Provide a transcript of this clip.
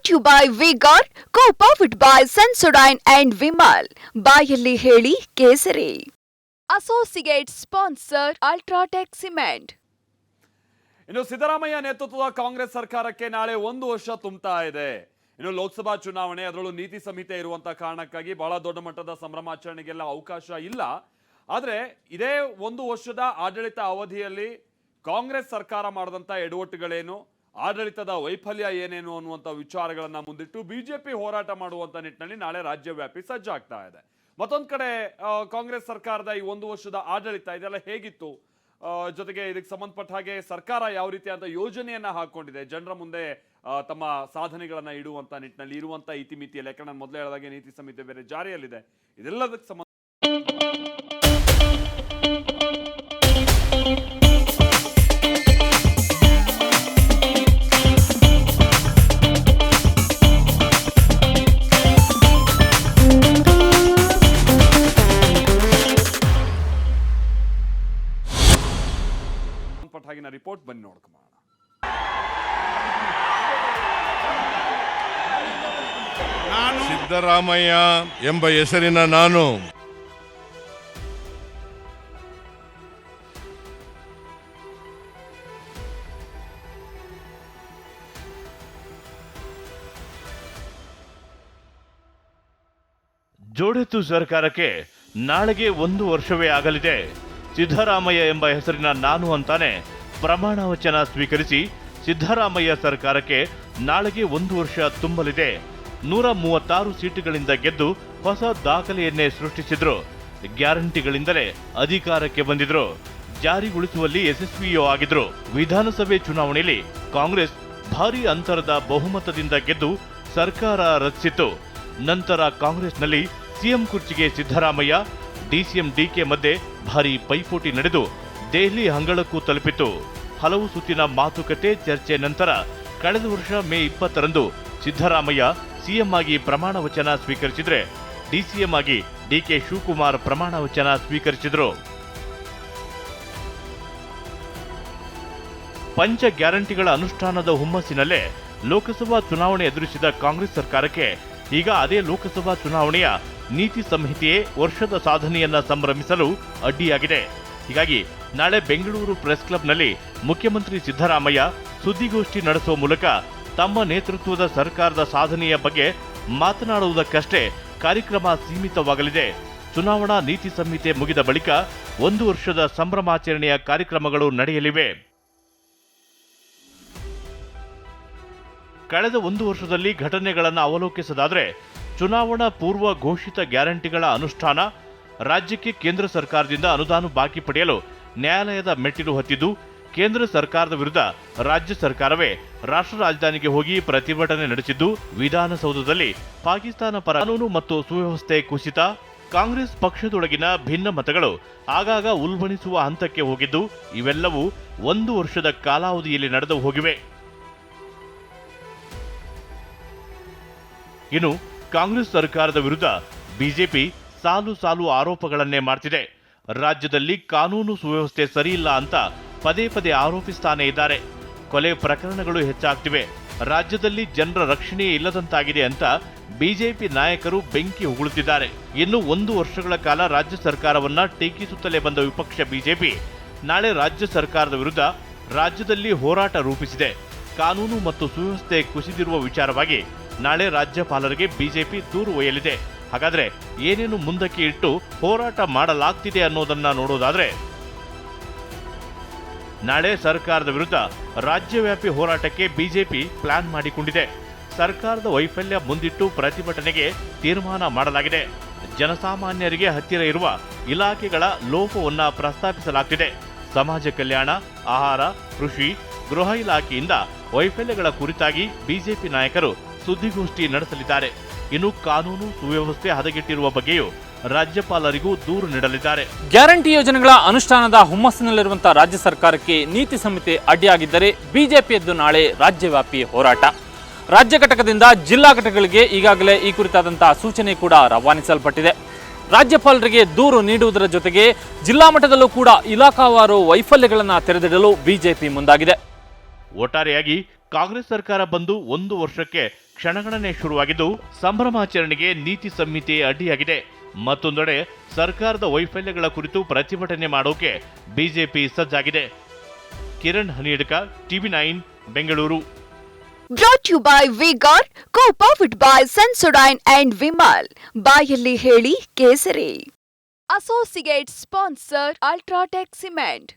Brought you by Vigor Co powered by Sensodyne and Vimal ಬಾಯಲ್ಲಿ ಹೇಳಿ ಕೇಸರಿ. Associate sponsor UltraTech cement ಇನ್ನು ಸಿದ್ದರಾಮಯ್ಯ ನೇತೃತ್ವದ ಕಾಂಗ್ರೆಸ್ ಸರ್ಕಾರಕ್ಕೆ ನಾಳೆ ಒಂದು ವರ್ಷ ತುಂಬುತ್ತಾ ಇದೆ. ಇನ್ನು ಲೋಕಸಭಾ ಚುನಾವಣೆ, ಅದರಲ್ಲೂ ನೀತಿ ಸಂಹಿತೆ ಇರುವಂತಹ ಕಾರಣಕ್ಕಾಗಿ ಬಹಳ ದೊಡ್ಡ ಮಟ್ಟದ ಸಂಭ್ರಮಾಚರಣೆಗೆಲ್ಲ ಅವಕಾಶ ಇಲ್ಲ. ಆದರೆ ಇದೇ ಒಂದು ವರ್ಷದ ಆಡಳಿತ ಅವಧಿಯಲ್ಲಿ ಕಾಂಗ್ರೆಸ್ ಸರ್ಕಾರ ಮಾಡಿದಂಥ ಎಡವಟ್ಟುಗಳೇನು? ಆಡಳಿತದ ವೈಫಲ್ಯ ಏನೇನು ಅನ್ನುವಂಥ ವಿಚಾರಗಳನ್ನ ಮುಂದಿಟ್ಟು ಬಿಜೆಪಿ ಹೋರಾಟ ಮಾಡುವಂತ ನಿಟ್ಟಿನಲ್ಲಿ ನಾಳೆ ರಾಜ್ಯವ್ಯಾಪಿ ಸಜ್ಜಾಗ್ತಾ ಇದೆ. ಮತ್ತೊಂದ್ ಕಡೆ ಕಾಂಗ್ರೆಸ್ ಸರ್ಕಾರದ ಈ ಒಂದು ವರ್ಷದ ಆಡಳಿತ ಇದೆಲ್ಲ ಹೇಗಿತ್ತು? ಜೊತೆಗೆ ಇದಕ್ಕೆ ಸಂಬಂಧಪಟ್ಟ ಹಾಗೆ ಸರ್ಕಾರ ಯಾವ ರೀತಿಯಾದ ಯೋಜನೆಯನ್ನ ಹಾಕೊಂಡಿದೆ? ಜನರ ಮುಂದೆ ತಮ್ಮ ಸಾಧನೆಗಳನ್ನ ಇಡುವಂತ ನಿಟ್ಟಿನಲ್ಲಿ ಇರುವಂತ ಇತಿಮಿತಿಯಲ್ಲಿ ಯಾಕಂದ್ರೆ ನಾನು ಮೊದಲೇ ಹೇಳಿದಾಗೆ ನೀತಿ ಸಂಹಿತೆ ಬೇರೆ ಜಾರಿಯಲ್ಲಿದೆ. ಇದೆಲ್ಲದಕ್ಕೆ ಸಂಬಂಧ ರಿಪೋರ್ಟ್ ಬನ್ನಿ ನೋಡ್ಕೊಂಬ ಸಿದ್ದರಾಮಯ್ಯ ಎಂಬ ಹೆಸರಿನ ನಾನು. ಜೋಡೆತ್ತು ಸರ್ಕಾರಕ್ಕೆ ನಾಳೆಗೆ ಒಂದು ವರ್ಷವೇ ಆಗಲಿದೆ. ಸಿದ್ದರಾಮಯ್ಯ ಎಂಬ ಹೆಸರಿನ ನಾನು ಅಂತಾನೆ ಪ್ರಮಾಣ ವಚನ ಸ್ವೀಕರಿಸಿ ಸಿದ್ದರಾಮಯ್ಯ ಸರ್ಕಾರಕ್ಕೆ ನಾಳೆಗೆ ಒಂದು ವರ್ಷ ತುಂಬಲಿದೆ. ನೂರ ಮೂವತ್ತಾರು ಸೀಟುಗಳಿಂದ ಗೆದ್ದು ಹೊಸ ದಾಖಲೆಯನ್ನೇ ಸೃಷ್ಟಿಸಿದ್ರು. ಗ್ಯಾರಂಟಿಗಳಿಂದಲೇ ಅಧಿಕಾರಕ್ಕೆ ಬಂದಿದ್ರು. ಜಾರಿಗೊಳಿಸುವಲ್ಲಿ ಯಶಸ್ವಿಯೂ ಆಗಿದ್ರು. ವಿಧಾನಸಭೆ ಚುನಾವಣೆಯಲ್ಲಿ ಕಾಂಗ್ರೆಸ್ ಭಾರೀ ಅಂತರದ ಬಹುಮತದಿಂದ ಗೆದ್ದು ಸರ್ಕಾರ ರಚಿಸಿತು ನಂತರ ಕಾಂಗ್ರೆಸ್ನಲ್ಲಿ ಸಿಎಂ ಕುರ್ಚಿಗೆ ಸಿದ್ದರಾಮಯ್ಯ, ಡಿಸಿಎಂ ಡಿಕೆ ಮಧ್ಯೆ ಭಾರೀ ಪೈಪೋಟಿ ನಡೆದು ದೆಹಲಿ ಹಂಗಳಕ್ಕೂ ತಲುಪಿತು. ಹಲವು ಸುತ್ತಿನ ಮಾತುಕತೆ ಚರ್ಚೆ ನಂತರ ಕಳೆದ ವರ್ಷ ಮೇ ಇಪ್ಪತ್ತರಂದು ಸಿದ್ದರಾಮಯ್ಯ ಸಿಎಂ ಆಗಿ ಪ್ರಮಾಣ ವಚನ ಸ್ವೀಕರಿಸಿದ್ರೆ ಡಿಸಿಎಂ ಆಗಿ ಡಿಕೆ ಶಿವಕುಮಾರ್ ಪ್ರಮಾಣ ವಚನ ಸ್ವೀಕರಿಸಿದರು. ಪಂಚ ಗ್ಯಾರಂಟಿಗಳ ಅನುಷ್ಠಾನದ ಹುಮ್ಮಸ್ಸಿನಲ್ಲೇ ಲೋಕಸಭಾ ಚುನಾವಣೆ ಎದುರಿಸಿದ ಕಾಂಗ್ರೆಸ್ ಸರ್ಕಾರಕ್ಕೆ ಈಗ ಅದೇ ಲೋಕಸಭಾ ಚುನಾವಣೆಯ ನೀತಿ ಸಂಹಿತೆಯೇ ವರ್ಷದ ಸಾಧನೆಯನ್ನ ಸಂಭ್ರಮಿಸಲು ಅಡ್ಡಿಯಾಗಿದೆ. ಹೀಗಾಗಿ ನಾಳೆ ಬೆಂಗಳೂರು ಪ್ರೆಸ್ ಕ್ಲಬ್ನಲ್ಲಿ ಮುಖ್ಯಮಂತ್ರಿ ಸಿದ್ದರಾಮಯ್ಯ ಸುದ್ದಿಗೋಷ್ಠಿ ನಡೆಸುವ ಮೂಲಕ ತಮ್ಮ ನೇತೃತ್ವದ ಸರ್ಕಾರದ ಸಾಧನೆಯ ಬಗ್ಗೆ ಮಾತನಾಡುವುದಕ್ಕಷ್ಟೇ ಕಾರ್ಯಕ್ರಮ ಸೀಮಿತವಾಗಲಿದೆ. ಚುನಾವಣಾ ನೀತಿ ಸಂಹಿತೆ ಮುಗಿದ ಬಳಿಕ ಒಂದು ವರ್ಷದ ಸಂಭ್ರಮಾಚರಣೆಯ ಕಾರ್ಯಕ್ರಮಗಳು ನಡೆಯಲಿವೆ. ಕಳೆದ ಒಂದು ವರ್ಷದಲ್ಲಿ ಘಟನೆಗಳನ್ನು ಅವಲೋಕಿಸದಾದರೆ ಚುನಾವಣಾ ಪೂರ್ವ ಘೋಷಿತ ಗ್ಯಾರಂಟಿಗಳ ಅನುಷ್ಠಾನ ರಾಜ್ಯಕ್ಕೆ ಕೇಂದ್ರ ಸರ್ಕಾರದಿಂದ ಅನುದಾನ ಬಾಕಿ ಪಡೆಯಲು ನ್ಯಾಯಾಲಯದ ಮೆಟ್ಟಿಲು ಹತ್ತಿದ್ದು ಕೇಂದ್ರ ಸರ್ಕಾರದ ವಿರುದ್ಧ ರಾಜ್ಯ ಸರ್ಕಾರವೇ ರಾಷ್ಟ್ರ ರಾಜಧಾನಿಗೆ ಹೋಗಿ ಪ್ರತಿಭಟನೆ ನಡೆಸಿದ್ದು ವಿಧಾನಸೌಧದಲ್ಲಿ ಪಾಕಿಸ್ತಾನ ಪರ ಕಾನೂನು ಮತ್ತು ಸುವ್ಯವಸ್ಥೆ ಕುಸಿತ, ಕಾಂಗ್ರೆಸ್ ಪಕ್ಷದೊಳಗಿನ ಭಿನ್ನ ಮತಗಳು ಆಗಾಗ ಉಲ್ಬಣಿಸುವ ಹಂತಕ್ಕೆ ಹೋಗಿದ್ದು ಇವೆಲ್ಲವೂ ಒಂದು ವರ್ಷದ ಕಾಲಾವಧಿಯಲ್ಲಿ ನಡೆದು ಹೋಗಿವೆ. ಇನ್ನು ಕಾಂಗ್ರೆಸ್ ಸರ್ಕಾರದ ವಿರುದ್ಧ ಬಿಜೆಪಿ ಸಾಲು ಸಾಲು ಆರೋಪಗಳನ್ನೇ ಮಾಡ್ತಿದೆ. ರಾಜ್ಯದಲ್ಲಿ ಕಾನೂನು ಸುವ್ಯವಸ್ಥೆ ಸರಿಯಿಲ್ಲ ಅಂತ ಪದೇ ಪದೇ ಆರೋಪಿಸ್ತಾನೆ ಇದ್ದಾರೆ. ಕೊಲೆ ಪ್ರಕರಣಗಳು ಹೆಚ್ಚಾಗ್ತಿವೆ. ರಾಜ್ಯದಲ್ಲಿ ಜನರ ರಕ್ಷಣೆಯೇ ಇಲ್ಲದಂತಾಗಿದೆ ಅಂತ ಬಿಜೆಪಿ ನಾಯಕರು ಬೆಂಕಿ ಉಗುಳುತ್ತಿದ್ದಾರೆ ಇನ್ನು ಒಂದು ವರ್ಷಗಳ ಕಾಲ ರಾಜ್ಯ ಸರ್ಕಾರವನ್ನ ಟೀಕಿಸುತ್ತಲೇ ಬಂದ ವಿಪಕ್ಷ ಬಿಜೆಪಿ ನಾಳೆ ರಾಜ್ಯ ಸರ್ಕಾರದ ವಿರುದ್ಧ ರಾಜ್ಯದಲ್ಲಿ ಹೋರಾಟ ರೂಪಿಸಿದೆ. ಕಾನೂನು ಮತ್ತು ಸುವ್ಯವಸ್ಥೆ ಕುಸಿದಿರುವ ವಿಚಾರವಾಗಿ ನಾಳೆ ರಾಜ್ಯಪಾಲರಿಗೆ ಬಿಜೆಪಿ ದೂರು ಒಯ್ಯಲಿದೆ. ಹಾಗಾದ್ರೆ ಏನೇನು ಮುಂದಕ್ಕೆ ಇಟ್ಟು ಹೋರಾಟ ಮಾಡಲಾಗ್ತಿದೆ ಅನ್ನೋದನ್ನ ನೋಡೋದಾದ್ರೆ, ನಾಳೆ ಸರ್ಕಾರದ ವಿರುದ್ಧ ರಾಜ್ಯವ್ಯಾಪಿ ಹೋರಾಟಕ್ಕೆ ಬಿಜೆಪಿ ಪ್ಲಾನ್ ಮಾಡಿಕೊಂಡಿದೆ. ಸರ್ಕಾರದ ವೈಫಲ್ಯ ಮುಂದಿಟ್ಟು ಪ್ರತಿಭಟನೆಗೆ ತೀರ್ಮಾನ ಮಾಡಲಾಗಿದೆ. ಜನಸಾಮಾನ್ಯರಿಗೆ ಹತ್ತಿರ ಇರುವ ಇಲಾಖೆಗಳ ಲೋಪವನ್ನು ಪ್ರಸ್ತಾಪಿಸಲಾಗ್ತಿದೆ. ಸಮಾಜ ಕಲ್ಯಾಣ, ಆಹಾರ, ಕೃಷಿ, ಗೃಹ ಇಲಾಖೆಯಿಂದ ವೈಫಲ್ಯಗಳ ಕುರಿತಾಗಿ ಬಿಜೆಪಿ ನಾಯಕರು ಸುದ್ದಿಗೋಷ್ಠಿ ನಡೆಸಲಿದ್ದಾರೆ. ಇನ್ನು ಕಾನೂನು ಸುವ್ಯವಸ್ಥೆ ಹದಗೆಟ್ಟಿರುವ ಬಗ್ಗೆಯೂ ರಾಜ್ಯಪಾಲರಿಗೂ ದೂರು ನೀಡಲಿದ್ದಾರೆ. ಗ್ಯಾರಂಟಿ ಯೋಜನೆಗಳ ಅನುಷ್ಠಾನದ ಹುಮ್ಮಸ್ಸಿನಲ್ಲಿರುವಂತಹ ರಾಜ್ಯ ಸರ್ಕಾರಕ್ಕೆ ನೀತಿ ಸಂಹಿತೆ ಅಡ್ಡಿಯಾಗಿದ್ದರೆ ಬಿಜೆಪಿಯದ್ದು ನಾಳೆ ರಾಜ್ಯವ್ಯಾಪಿ ಹೋರಾಟ. ರಾಜ್ಯ ಘಟಕದಿಂದ ಜಿಲ್ಲಾ ಘಟಕಗಳಿಗೆ ಈಗಾಗಲೇ ಈ ಕುರಿತಾದಂತಹ ಸೂಚನೆ ಕೂಡ ರವಾನಿಸಲ್ಪಟ್ಟಿದೆ. ರಾಜ್ಯಪಾಲರಿಗೆ ದೂರು ನೀಡುವುದರ ಜೊತೆಗೆ ಜಿಲ್ಲಾ ಮಟ್ಟದಲ್ಲೂ ಕೂಡ ಇಲಾಖಾವಾರು ವೈಫಲ್ಯಗಳನ್ನು ತೆರೆದಿಡಲು ಬಿಜೆಪಿ ಮುಂದಾಗಿದೆ. ಒಟ್ಟಾರೆಯಾಗಿ ಕಾಂಗ್ರೆಸ್ ಸರ್ಕಾರ ಬಂದು ಒಂದು ವರ್ಷಕ್ಕೆ ಕ್ಷಣಗಣನೆ ಶುರುವಾಗಿದ್ದು, ಸಂಭ್ರಮಾಚರಣೆಗೆ ನೀತಿ ಸಂಹಿತೆ ಅಡ್ಡಿಯಾಗಿದೆ. ಮತ್ತೊಂದೆಡೆ, ಸರ್ಕಾರದ ವೈಫಲ್ಯಗಳ ಕುರಿತು ಪ್ರತಿಭಟನೆ ಮಾಡೋಕೆ ಬಿಜೆಪಿ ಸಜ್ಜಾಗಿದೆ. Kiran Haniyadka TV nine, Bengaluru. Brought you by Vigor Co powered by Sensodyne and Vimal ಬಾಯಲ್ಲಿ ಹೇಳಿ ಕೇಸರಿ. Associate sponsor UltraTech cement